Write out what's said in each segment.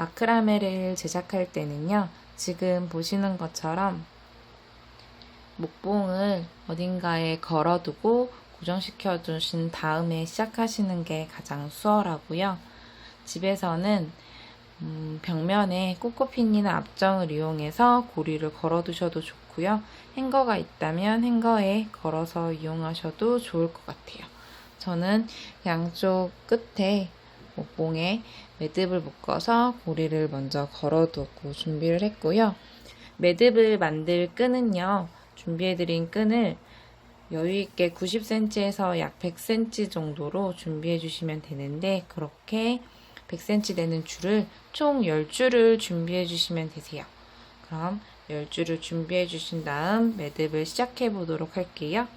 마크라메를 제작할 때는요, 지금 보시는 것처럼 목봉을 어딘가에 걸어두고 고정시켜 주신 다음에 시작하시는 게 가장 수월하고요. 집에서는 음, 벽면에 꼬꼬핀이나 압정을 이용해서 고리를 걸어 두셔도 좋고요. 행거가 있다면 행거에 걸어서 이용하셔도 좋을 것 같아요. 저는 양쪽 끝에 목봉에 매듭을 묶어서 고리를 먼저 걸어두고 준비를 했고요. 매듭을 만들 끈은요, 준비해드린 끈을 여유있게 90cm에서 약 100cm 정도로 준비해 주시면 되는데, 그렇게 100cm 되는 줄을 총 10줄을 준비해 주시면 되세요. 그럼 10줄을 준비해 주신 다음 매듭을 시작해 보도록 할게요.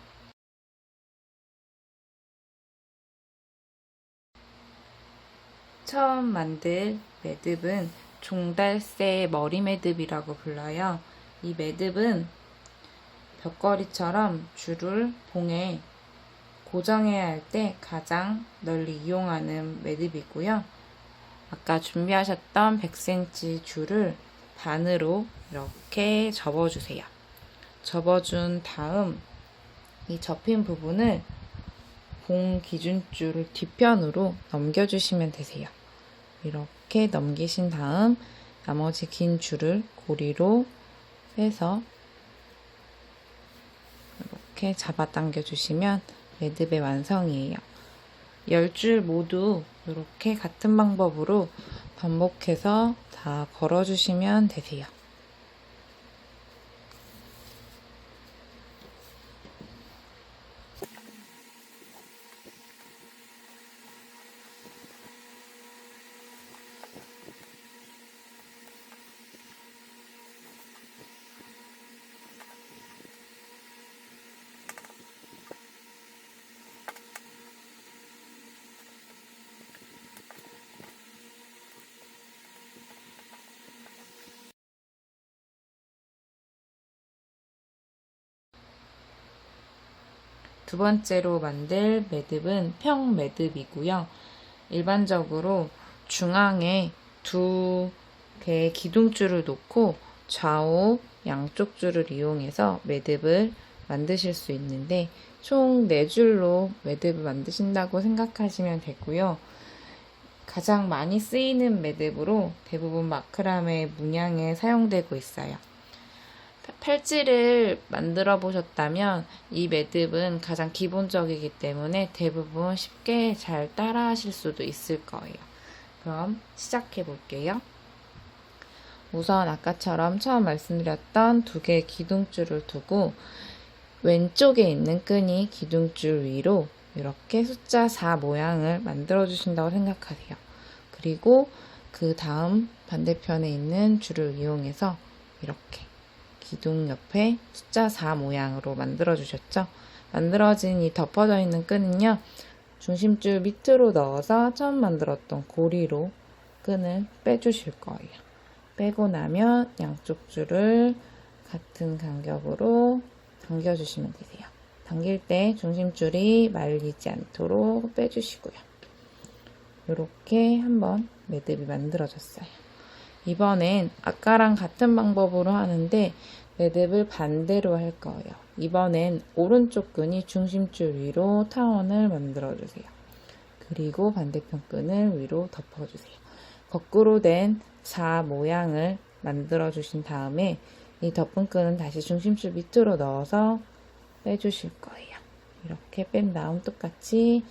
처음 만들 매듭은 종달새 머리 매듭이라고 불러요. 이 매듭은 벽걸이처럼 줄을 봉에 고정해야 할 때 가장 널리 이용하는 매듭이고요. 아까 준비하셨던 100cm 줄을 반으로 이렇게 접어주세요. 접어준 다음 이 접힌 부분을 봉 기준줄을 뒤편으로 넘겨주시면 되세요. 이렇게 넘기신 다음 나머지 긴 줄을 고리로 빼서 이렇게 잡아당겨 주시면 매듭의 완성이에요. 10줄 모두 이렇게 같은 방법으로 반복해서 다 걸어주시면 되세요. 두 번째로 만들 매듭은 평 매듭이고요. 일반적으로 중앙에 두 개의 기둥줄을 놓고 좌우 양쪽 줄을 이용해서 매듭을 만드실 수 있는데 총 4줄로 매듭을 만드신다고 생각하시면 되고요. 가장 많이 쓰이는 매듭으로 대부분 마크라메 문양에 사용되고 있어요. 팔찌를 만들어 보셨다면 이 매듭은 가장 기본적이기 때문에 대부분 쉽게 잘 따라 하실 수도 있을 거예요. 그럼 시작해 볼게요. 우선 아까처럼 처음 말씀드렸던 두 개의 기둥줄을 두고 왼쪽에 있는 끈이 기둥줄 위로 이렇게 숫자 4 모양을 만들어 주신다고 생각하세요. 그리고 그 다음 반대편에 있는 줄을 이용해서 이렇게 기둥 옆에 숫자 4 모양으로 만들어 주셨죠. 만들어진 이 덮어져 있는 끈은요. 중심줄 밑으로 넣어서 처음 만들었던 고리로 끈을 빼주실 거예요. 빼고 나면 양쪽 줄을 같은 간격으로 당겨주시면 되세요. 당길 때 중심줄이 말리지 않도록 빼주시고요. 이렇게 한번 매듭이 만들어졌어요. 이번엔 아까랑 같은 방법으로 하는데 매듭을 반대로 할 거예요. 이번엔 오른쪽 끈이 중심줄 위로 타원을 만들어 주세요. 그리고 반대편 끈을 위로 덮어 주세요. 거꾸로 된4 모양을 만들어 주신 다음에 이 덮은 끈은 다시 중심줄 밑으로 넣어서 빼주실 거예요. 이렇게 뺀 다음 똑같이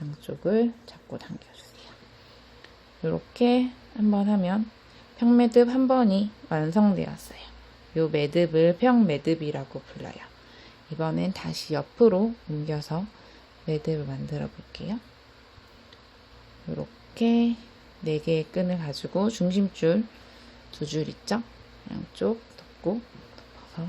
양쪽을 잡고 당겨주세요. 이렇게 한번 하면 평매듭 한 번이 완성되었어요. 이 매듭을 평매듭이라고 불러요. 이번엔 다시 옆으로 옮겨서 매듭을 만들어 볼게요. 이렇게 4개의 끈을 가지고 중심줄 두 줄 있죠? 양쪽 덮고 덮어서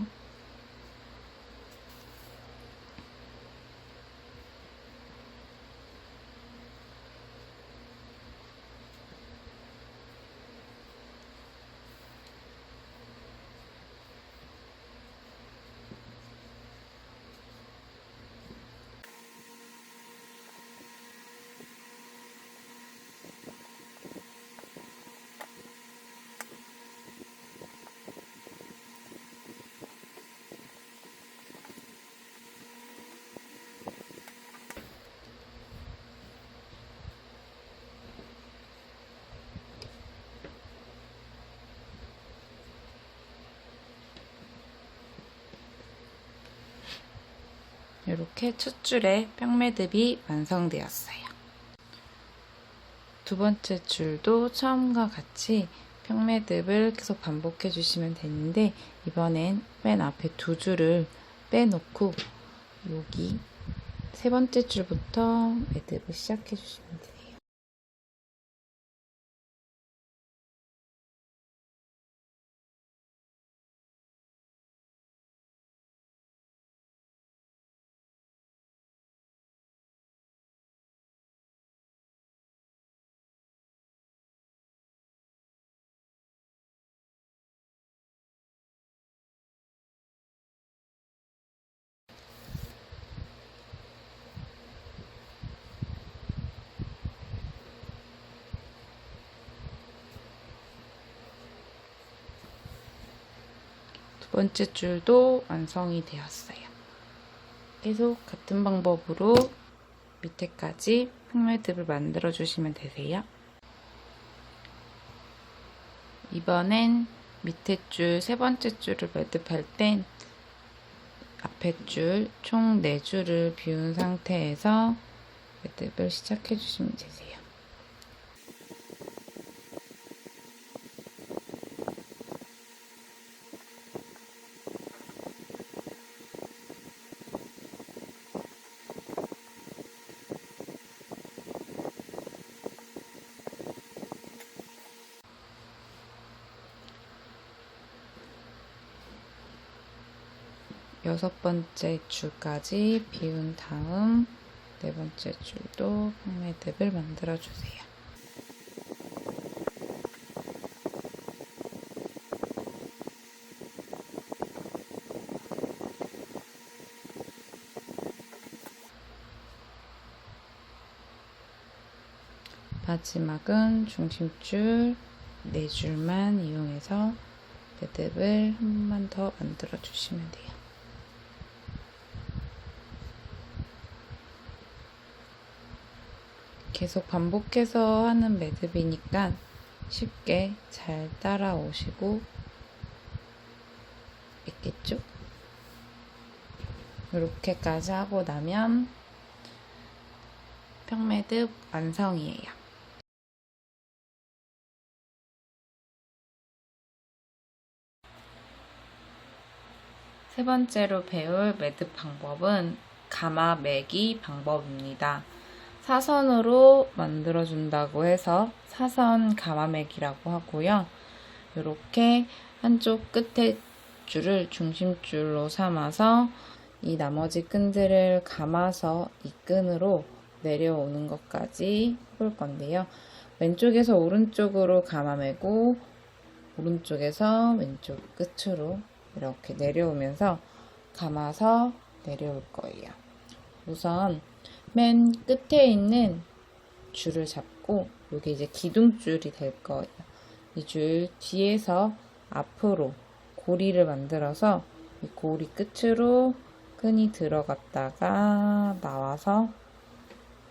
이렇게 첫 줄에 평매듭이 완성되었어요. 두 번째 줄도 처음과 같이 평매듭을 계속 반복해 주시면 되는데 이번엔 맨 앞에 두 줄을 빼놓고 여기 세 번째 줄부터 매듭을 시작해 주시면 돼요. 두 번째 줄도 완성이 되었어요. 계속 같은 방법으로 밑에까지 평매듭을 만들어 주시면 되세요. 이번엔 밑에 줄 세 번째 줄을 매듭할 땐 앞에 줄 총 4줄을 비운 상태에서 매듭을 시작해 주시면 되세요. 여섯 번째 줄까지 비운 다음 네 번째 줄도 평매듭을 만들어 주세요. 마지막은 중심줄 네 줄만 이용해서 매듭을 한 번만 더 만들어 주시면 돼요. 계속 반복해서 하는 매듭이니까 쉽게 잘 따라오시고 있겠죠? 이렇게까지 하고 나면 평매듭 완성이에요. 세 번째로 배울 매듭 방법은 가마 매기 방법입니다. 사선으로 만들어준다고 해서 사선 가마매기라고 하고요. 이렇게 한쪽 끝에 줄을 중심줄로 삼아서 이 나머지 끈들을 감아서 이 끈으로 내려오는 것까지 해볼 건데요. 왼쪽에서 오른쪽으로 감아매고 오른쪽에서 왼쪽 끝으로 이렇게 내려오면서 감아서 내려올 거예요. 우선 맨 끝에 있는 줄을 잡고 이게 이제 기둥줄이 될 거예요. 이 줄 뒤에서 앞으로 고리를 만들어서 이 고리 끝으로 끈이 들어갔다가 나와서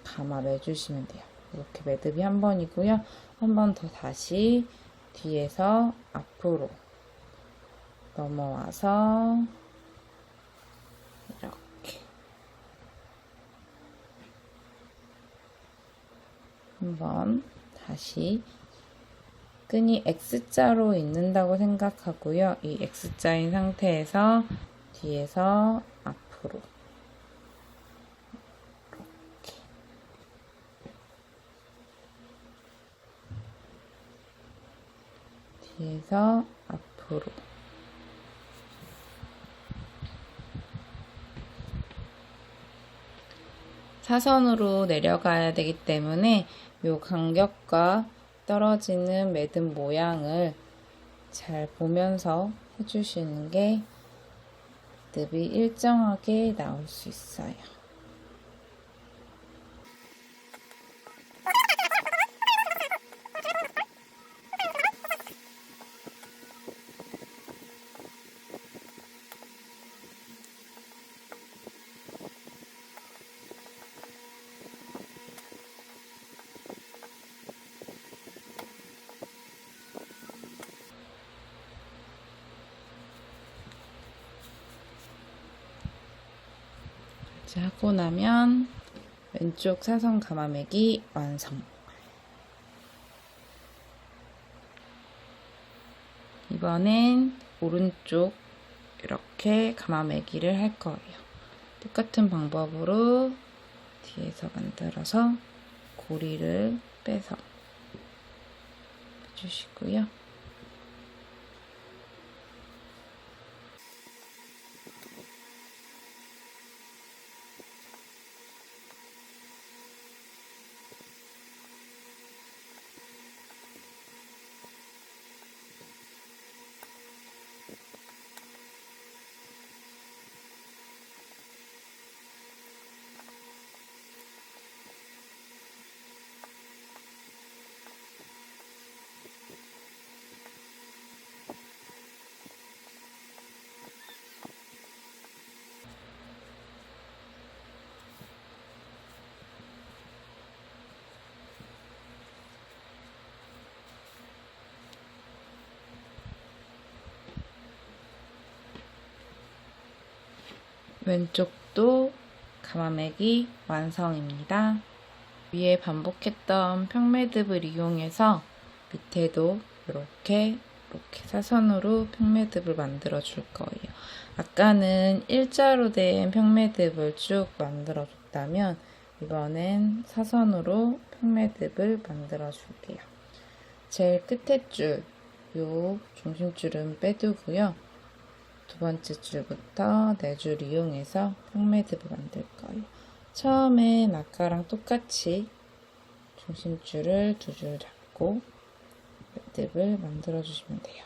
감아 매주시면 돼요. 이렇게 매듭이 한 번이고요. 한 번 더 다시 뒤에서 앞으로 넘어와서 이렇게 한번 다시 끈이 X자로 있는다고 생각하고요. 이 X자인 상태에서 뒤에서 앞으로 이렇게 뒤에서 앞으로 사선으로 내려가야 되기 때문에 이 간격과 떨어지는 매듭 모양을 잘 보면서 해주시는 게 매듭이 일정하게 나올 수 있어요. 이제 하고 나면 왼쪽 사선 가마매기 완성. 이번엔 오른쪽 이렇게 가마매기를 할 거예요. 똑같은 방법으로 뒤에서 만들어서 고리를 빼서 해주시고요. 왼쪽도 가마매기 완성입니다. 위에 반복했던 평매듭을 이용해서 밑에도 이렇게 이렇게 사선으로 평매듭을 만들어 줄 거예요. 아까는 일자로 된 평매듭을 쭉 만들어 줬다면 이번엔 사선으로 평매듭을 만들어 줄게요. 제일 끝에 줄, 요 중심줄은 빼두고요. 두 번째 줄부터 네 줄 이용해서 평매듭을 만들 거예요. 처음엔 아까랑 똑같이 중심줄을 두 줄 잡고 매듭을 만들어 주시면 돼요.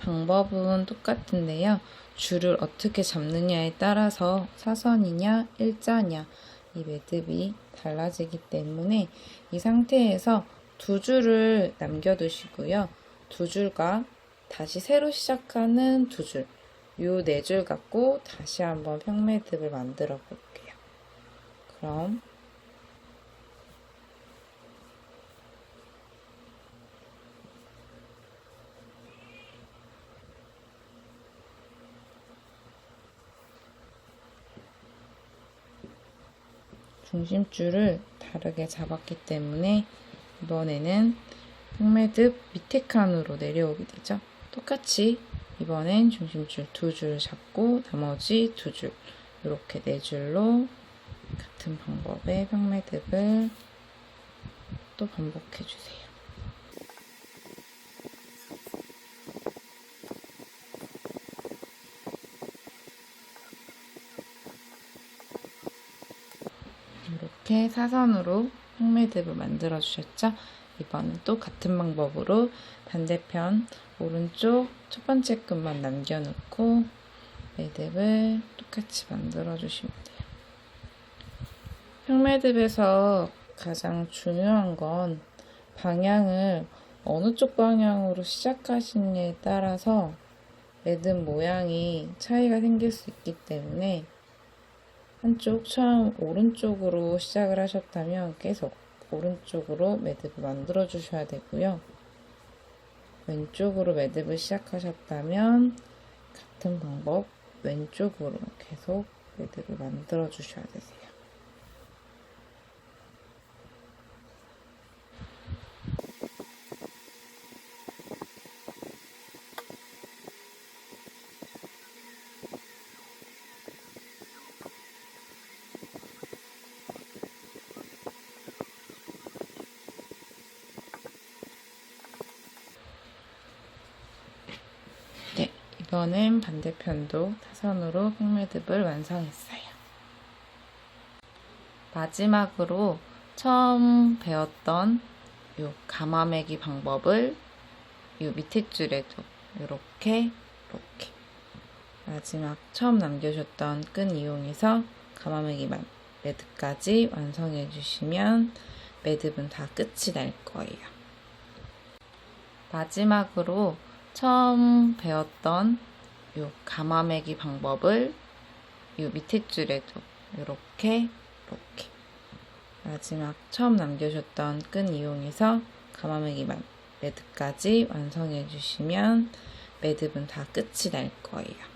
방법은 똑같은데요. 줄을 어떻게 잡느냐에 따라서 사선이냐 일자냐 이 매듭이 달라지기 때문에 이 상태에서 두 줄을 남겨두시고요. 두 줄과 다시 새로 시작하는 두 줄, 요 네 줄 갖고 다시 한번 평매듭을 만들어 볼게요. 그럼 중심줄을 다르게 잡았기 때문에 이번에는 평매듭 밑에 칸으로 내려오게 되죠. 똑같이 이번엔 중심줄 두 줄 잡고 나머지 두 줄 이렇게 네 줄로 같은 방법의 평매듭을 또 반복해 주세요. 이렇게 사선으로 평매듭을 만들어 주셨죠? 이번엔 또 같은 방법으로 반대편 오른쪽 첫 번째 끈만 남겨놓고 매듭을 똑같이 만들어 주시면 돼요. 평매듭에서 가장 중요한 건 방향을 어느 쪽 방향으로 시작하시느냐에 따라서 매듭 모양이 차이가 생길 수 있기 때문에 한쪽 처음 오른쪽으로 시작을 하셨다면 계속 오른쪽으로 매듭을 만들어 주셔야 되고요. 왼쪽으로 매듭을 시작하셨다면 같은 방법 왼쪽으로 계속 매듭을 만들어 주셔야 되세요. 네, 이번엔 반대편도 사선으로 평매듭을 완성했어요. 마지막으로 처음 배웠던 요 가마매기 방법을 요 밑에 줄에도 이렇게 이렇게 마지막 처음 남겨줬던 끈 이용해서 가마매기 만- 매듭까지 완성해 주시면 매듭은 다 끝이 날 거예요. 마지막으로 처음 배웠던 요 가마매기 방법을 요 밑에 줄에도 이렇게 이렇게 마지막 처음 남겨줬던 끈 이용해서 마- 매듭까지 완성해 주시면 매듭은 다 끝이 날 거예요.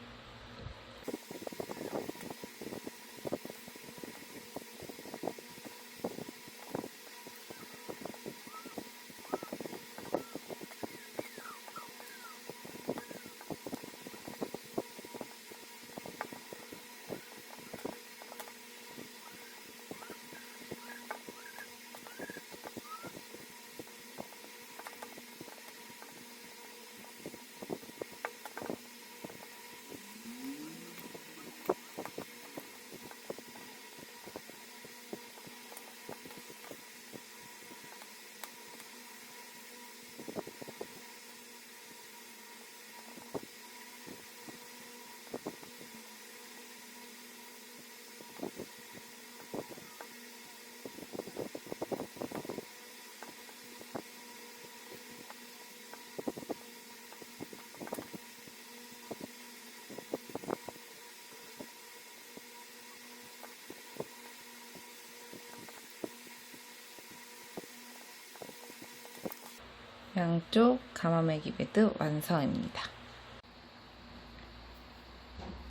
양쪽 가마매기 매듭 완성입니다.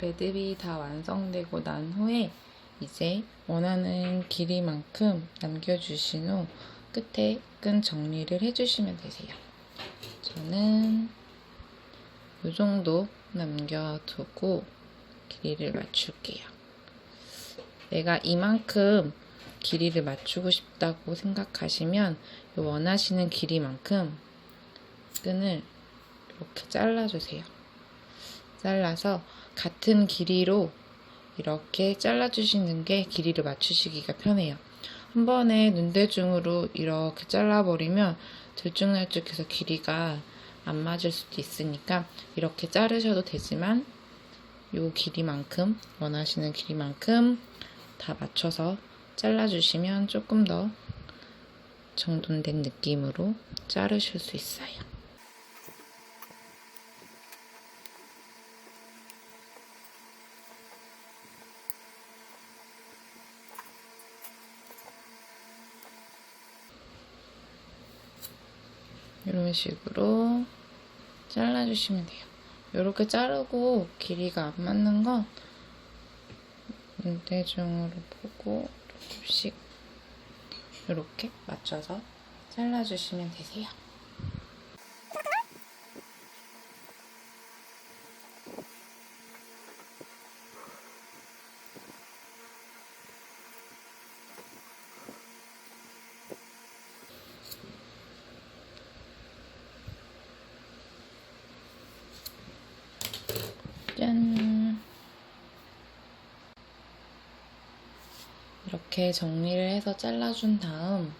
매듭이 다 완성되고 난 후에 이제 원하는 길이만큼 남겨주신 후 끝에 끈 정리를 해주시면 되세요. 저는 이 정도 남겨두고 길이를 맞출게요. 내가 이만큼 길이를 맞추고 싶다고 생각하시면 이 원하시는 길이만큼 끈을 이렇게 잘라주세요. 잘라서 같은 길이로 이렇게 잘라주시는 게 길이를 맞추시기가 편해요. 한 번에 눈대중으로 이렇게 잘라버리면 들쭉날쭉해서 길이가 안 맞을 수도 있으니까 이렇게 자르셔도 되지만 이 길이만큼 원하시는 길이만큼 다 맞춰서 잘라주시면 조금 더 정돈된 느낌으로 자르실 수 있어요. 이런 식으로 잘라주시면 돼요. 이렇게 자르고 길이가 안 맞는 건 눈대중으로 보고 조금씩 이렇게 맞춰서 잘라주시면 되세요. 짠! 이렇게 정리를 해서 잘라준 다음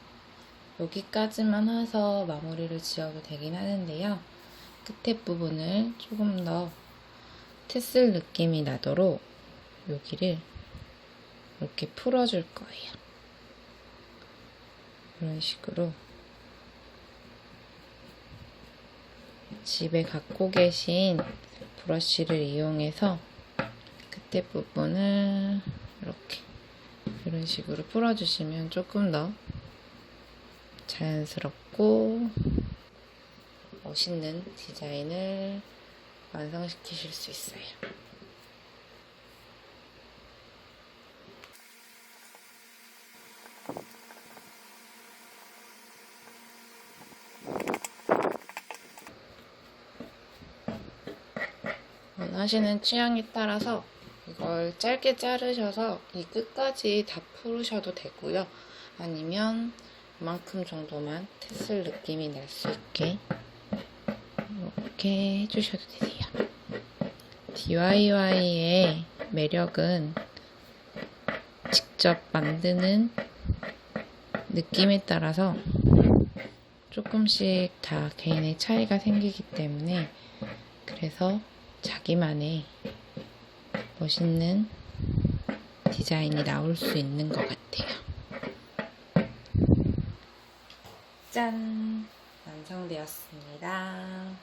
여기까지만 해서 마무리를 지어도 되긴 하는데요. 끝에 부분을 조금 더 테슬 느낌이 나도록 여기를 이렇게 풀어줄 거예요. 이런 식으로 집에 갖고 계신 브러쉬를 이용해서 끝에 부분을 이렇게 이런 식으로 풀어주시면 조금 더 자연스럽고 멋있는 디자인을 완성시키실 수 있어요. 원하시는 취향에 따라서 이걸 짧게 자르셔서 이 끝까지 다 풀으셔도 되고요. 아니면 이만큼 정도만 테슬 느낌이 날 수 있게 이렇게 해주셔도 되세요. DIY의 매력은 직접 만드는 느낌에 따라서 조금씩 다 개인의 차이가 생기기 때문에 그래서 자기만의 멋있는 디자인이 나올 수 있는 것 같아요. 짠! 완성되었습니다.